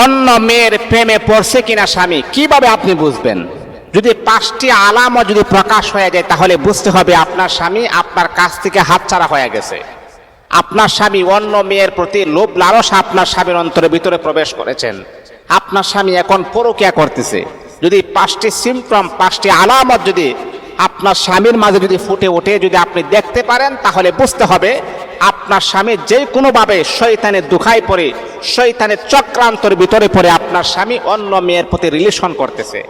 অন্য মেয়ের প্রেমে পড়ছে কিনা স্বামী, কীভাবে আপনি বুঝবেন? যদি পাঁচটি আলামত যদি প্রকাশ হয়ে যায়, তাহলে বুঝতে হবে আপনার স্বামী আপনার কাছ থেকে হাতছাড়া হয়ে গেছে। আপনার স্বামী অন্য মেয়ের প্রতি লোভ লালস আপনার স্বামীর অন্তরের ভিতরে প্রবেশ করেছেন। আপনার স্বামী এখন পরকিয়া করতেছে। যদি পাঁচটি সিমটম পাঁচটি আলামত যদি আপনার স্বামীর মাঝে যদি ফুটে ওঠে, যদি আপনি দেখতে পারেন, তাহলে বুঝতে হবে আপনার স্বামী যে কোনোভাবে শৈতানের দুখায় পড়ে শৈতানের চক্রান্তর ভিতরে পড়ে আপনার স্বামী অন্য মেয়ের প্রতি রিলেশন করতেছে।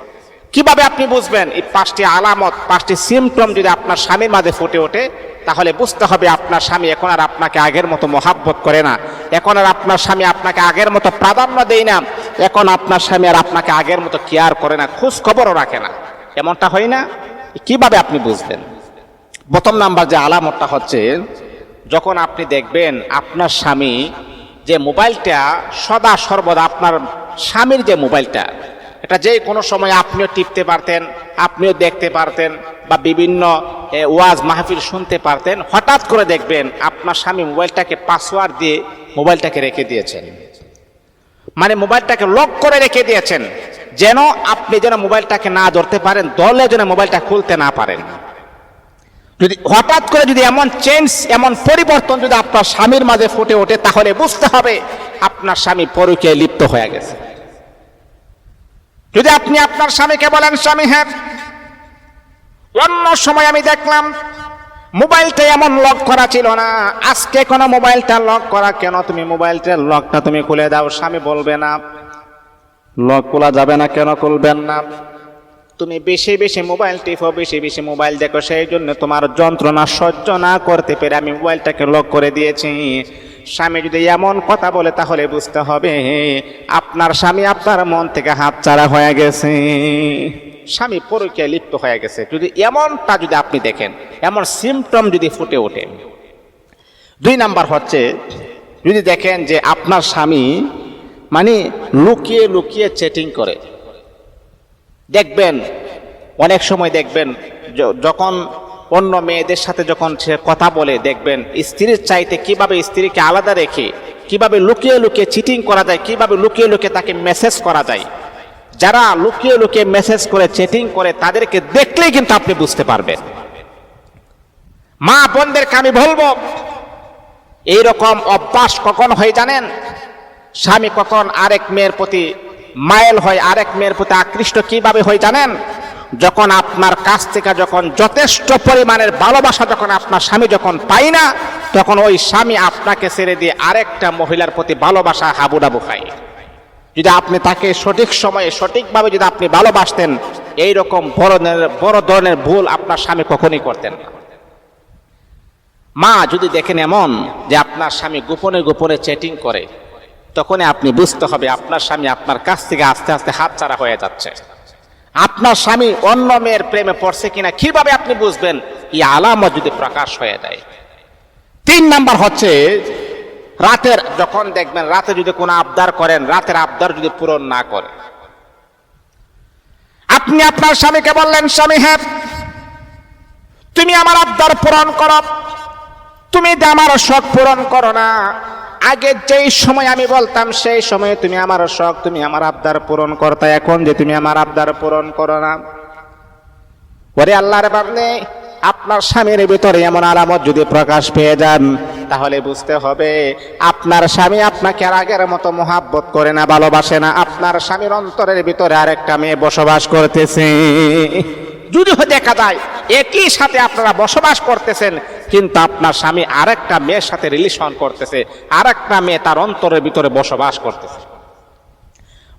কীভাবে আপনি বুঝবেন এই পাঁচটি আলামত, পাঁচটি সিমটম যদি আপনার স্বামীর মাঝে ফুটে ওঠে, তাহলে বুঝতে হবে আপনার স্বামী এখন আর আপনাকে আগের মতো মহাব্বত করে না। এখন আর আপনার স্বামী আপনাকে আগের মতো প্রাধান্য দেয় না। এখন আপনার স্বামী আর আপনাকে আগের মতো কেয়ার করে না খোঁজ খবরও রাখে না। এমনটা হয় না? কীভাবে আপনি বুঝবেন? প্রথম নাম্বার যে আলামতটা হচ্ছে যখন আপনি দেখবেন আপনার স্বামী যে মোবাইলটা সদা সর্বদা আপনার স্বামীর যে মোবাইলটা, এটা যে কোনো সময় আপনিও টিপতে পারতেন, আপনিও দেখতে পারতেন বা বিভিন্ন ওয়াজ মাহফিল শুনতে পারতেন, হঠাৎ করে দেখবেন আপনার স্বামী মোবাইলটাকে পাসওয়ার্ড দিয়ে মোবাইলটাকে রেখে দিয়েছেন। মানে মোবাইলটাকে লক করে রেখে দিয়েছেন, যেন আপনি যেন মোবাইলটাকে না ধরতে পারেন, দলে যেন মোবাইলটা খুলতে না পারেন। যদি হঠাৎ করে যদি এমন চেঞ্জ এমন পরিবর্তন যদি আপনার স্বামীর মাঝে ফুটে ওঠে, তাহলে বুঝতে হবে আপনার স্বামী পরকে লিপ্ত হয়ে গেছে। যদি আপনি আপনার স্বামীকে বলেন, স্বামী হ্যাঁ অন্য সময় আমি দেখলাম মোবাইলটা এমন লক করা ছিল না। আজকে কোনো মোবাইলটা লক করা কেন? তুমি মোবাইলটার লকটা তুমি খুলে দাও, স্বামী বলবে না। লক খোলা যাবে না কেন? খুলবেন না। তুমি বেশি বেশি মোবাইল টিপো বেশি বেশি মোবাইল দেখো, সেই জন্য তোমার যন্ত্রণা সহ্য না করতে পেরে আমি মোবাইলটাকে লক করে দিয়েছি। স্বামী যদি এমন কথা বলে তাহলে বুঝতে হবে, আপনার স্বামী আপনার মন থেকে হাত চারা হয়ে গেছে। স্বামী পরকীয়ায় লিপ্ত হয়ে গেছে। যদি এমনটা যদি আপনি দেখেন, এমন সিমটম যদি ফুটে ওঠে। দুই নাম্বার হচ্ছে, যদি দেখেন যে আপনার স্বামী মানে লুকিয়ে লুকিয়ে চ্যাটিং করে। দেখবেন, অনেক সময় দেখবেন যখন অন্য মেয়েদের সাথে যখন সে কথা বলে, দেখবেন স্ত্রীর চাইতে কীভাবে স্ত্রীকে আলাদা রেখে, কীভাবে লুকিয়ে লুকিয়ে চিটিং করা যায়, কীভাবে লুকিয়ে লুকিয়ে তাকে মেসেজ করা যায়, যারা লুকিয়ে লুকিয়ে মেসেজ করে চেটিং করে, তাদেরকে দেখলেই কিন্তু আপনি বুঝতে পারবেন। মা বোনদেরকে আমি বলব, এইরকম অভ্যাস কখন হয়ে জানেন? স্বামী কখন আরেক মেয়ের প্রতি মায়েল হয় আরেক মেয়ের প্রতি আকৃষ্ট কীভাবে হয় জানেন? যখন আপনার কাছ থেকে যখন যথেষ্ট পরিমাণের ভালোবাসা যখন আপনার স্বামী যখন পাই না, তখন ওই স্বামী আপনাকে ছেড়ে দিয়ে আরেকটা মহিলার প্রতি ভালোবাসা হাবুডাবু খায়। যদি আপনি তাকে সঠিক সময়ে সঠিকভাবে যদি আপনি ভালোবাসতেন এই রকম বড় বড় ধরনের ভুল আপনার স্বামী কখনই করতেন না। মা যদি দেখেন এমন যে আপনার স্বামী গোপনে গোপনে চ্যাটিং করে তখনই আপনি বুঝতে হবে আপনার স্বামী আপনার কাছ থেকে আস্তে আস্তে হাত ছাড়া হয়ে যাচ্ছে। আপনার স্বামী অন্য মেয়ের প্রেমে পড়ছে কিনা কীভাবে আপনি বুঝবেন? এই আলামত যদি প্রকাশ হয়ে যায়। তিন নাম্বার হচ্ছে, রাতের যখন দেখবেন, রাতে যদি কোনো আবদার করেন, রাতের আবদার যদি পূরণ না করে আপনি আপনার স্বামীকে বললেন, স্বামী হ্যাঁ তুমি আমার আবদার পূরণ করো। তুমি আমার শখ পূরণ করো না। আগে যেই সময় আমি বলতাম, সেই সময় তুমি আমার শখ, তুমি আমার আবদার পূরণ করতে। এখন যে তুমি আমার আবদার পূরণ করো না। ওরে আল্লাহর বান্দে, আপনার স্বামীর ভিতরে এমন আলামত যদি প্রকাশ পেয়ে যান, তাহলে বুঝতে হবে, আপনার স্বামী আপনাকে আর আগের মতো মহাব্বত করে না, ভালোবাসে না। আপনার স্বামীর অন্তরের ভিতরে আরেকটা মেয়ে বসবাস করতেছে। যদি দেখা যায় একই সাথে আপনারা বসবাস করতেছেন, কিন্তু আপনার স্বামী আরেকটা মেয়ের সাথে রিলেশন করতেছে, আরেকটা মেয়ে তার অন্তরের ভিতরে বসবাস করতেছে।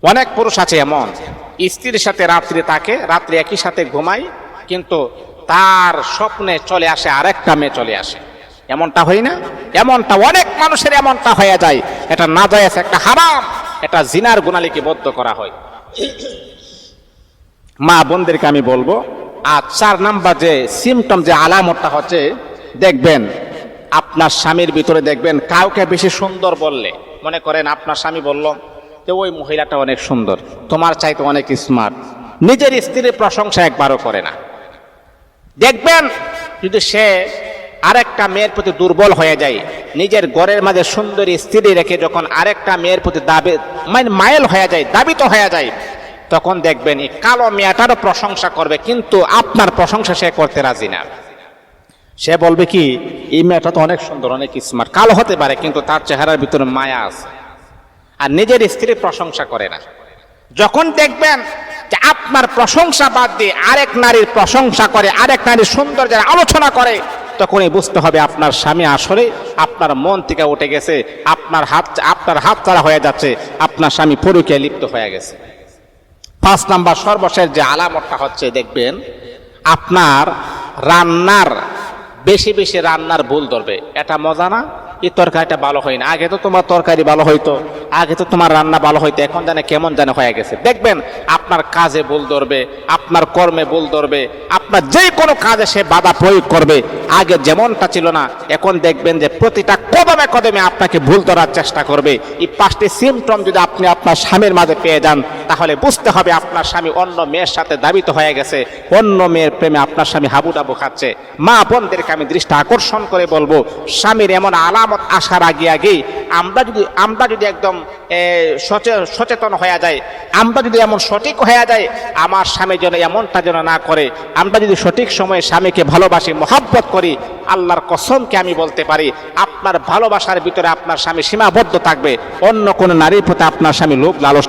অনেক পুরুষ আছে এমন, স্ত্রীর সাথে রাত্রি থাকে, রাত্রি একই সাথে ঘুমায়, কিন্তু তার স্বপ্নে চলে আসে, আরেকটা মেয়ে চলে আসে। এমনটা হয় না? এমনটা অনেক মানুষের এমনটা হয়ে যায়, এটা না যায় একটা হারাম, এটা জিনার গুণালিকে বদ্ধ করা হয়। মা বোনদেরকে আমি বলব আর চার নাম্বার যে সিমটম যে আলামতটা হচ্ছে, দেখবেন আপনার স্বামীর ভিতরে দেখবেন কাউকে বেশি সুন্দর বললে, মনে করেন আপনার স্বামী বলল যে ওই মহিলাটা অনেক সুন্দর, তোমার চাইতে অনেক স্মার্ট নিজের স্ত্রীর প্রশংসা একবারও করে না। দেখবেন যদি সে আরেকটা মেয়ের প্রতি দুর্বল হয়ে যায়, নিজের ঘরের মাঝে সুন্দরী স্ত্রী রেখে যখন আরেকটা মেয়ের প্রতি দাবি মানে মাইল হয়ে যায়, দাবিত হয়ে যায় তখন দেখবেন এই কালো মেয়েটারও প্রশংসা করবে, কিন্তু আপনার প্রশংসা সে করতে রাজি না। সে বলবে কি, এই মেয়েটা তো অনেক সুন্দর, অনেক স্মার্ট কালো হতে পারে, কিন্তু তার চেহারার ভিতরে মায়া আছে। আর নিজের স্ত্রীর প্রশংসা করে না। যখন দেখবেন যে আপনার প্রশংসা বাদ দিয়ে আরেক নারীর প্রশংসা করে, আরেক নারীর সৌন্দর্যের আলোচনা করে তখনই বুঝতে হবে আপনার স্বামী আসলে আপনার মন থেকে উঠে গেছে, আপনার হাত আপনার হাত ছাড়া হয়ে যাচ্ছে, আপনার স্বামী পরুকে লিপ্ত হয়ে গেছে। পাঁচ নাম্বার সর্বশেষ যে আলামতটা হচ্ছে, দেখবেন আপনার রান্নার, বেশি বেশি রান্নার ভুল ধরবে। এটা মজা না? এই তরকারিটা ভালো হয় না। আগে তো তোমার তরকারি ভালো হইতো, আগে তো তোমার রান্না ভালো হইতো, এখন জানে কেমন জানে হয়ে গেছে। দেখবেন আপনার কাজে ভুল ধরবে, আপনার কর্মে ভুল ধরবে, আপনার যে কোনো কাজে সে বাধা প্রয়োগ করবে। আগে যেমনটা ছিল না, এখন দেখবেন যে প্রতিটা কদমে কদমে আপনাকে ভুল ধরার চেষ্টা করবে। এই পাঁচটি সিমটম যদি আপনি আপনার স্বামীর মাঝে পেয়ে যান তাহলে বুঝতে হবে আপনার স্বামী অন্য মেয়ের সাথে দাবিত হয়ে গেছে। অন্য মেয়ের প্রেমে আপনার স্বামী হাবুডাবু খাচ্ছে। মা বোনদেরকে আমি দৃষ্টি আকর্ষণ করে বলব, স্বামীর এমন আলামত আসার আগে আগেই আমরা যদি আমরা যদি একদম সচেতন হয়ে যায় আমরা যদি এমন সঠিক হয়ে যায় আমার স্বামী যেন এমনটা যেন না করে, আমরা যদি সঠিক সময়ে স্বামীকে ভালোবাসি, মহাব্বত করি, আল্লাহর কসমকে আমি বলতে পারি, আপনার ভালোবাসার ভিতরে আপনার স্বামী সীমাবদ্ধ থাকবে, অন্য কোনো নারীর প্রতি আপনার স্বামী লোভ লালস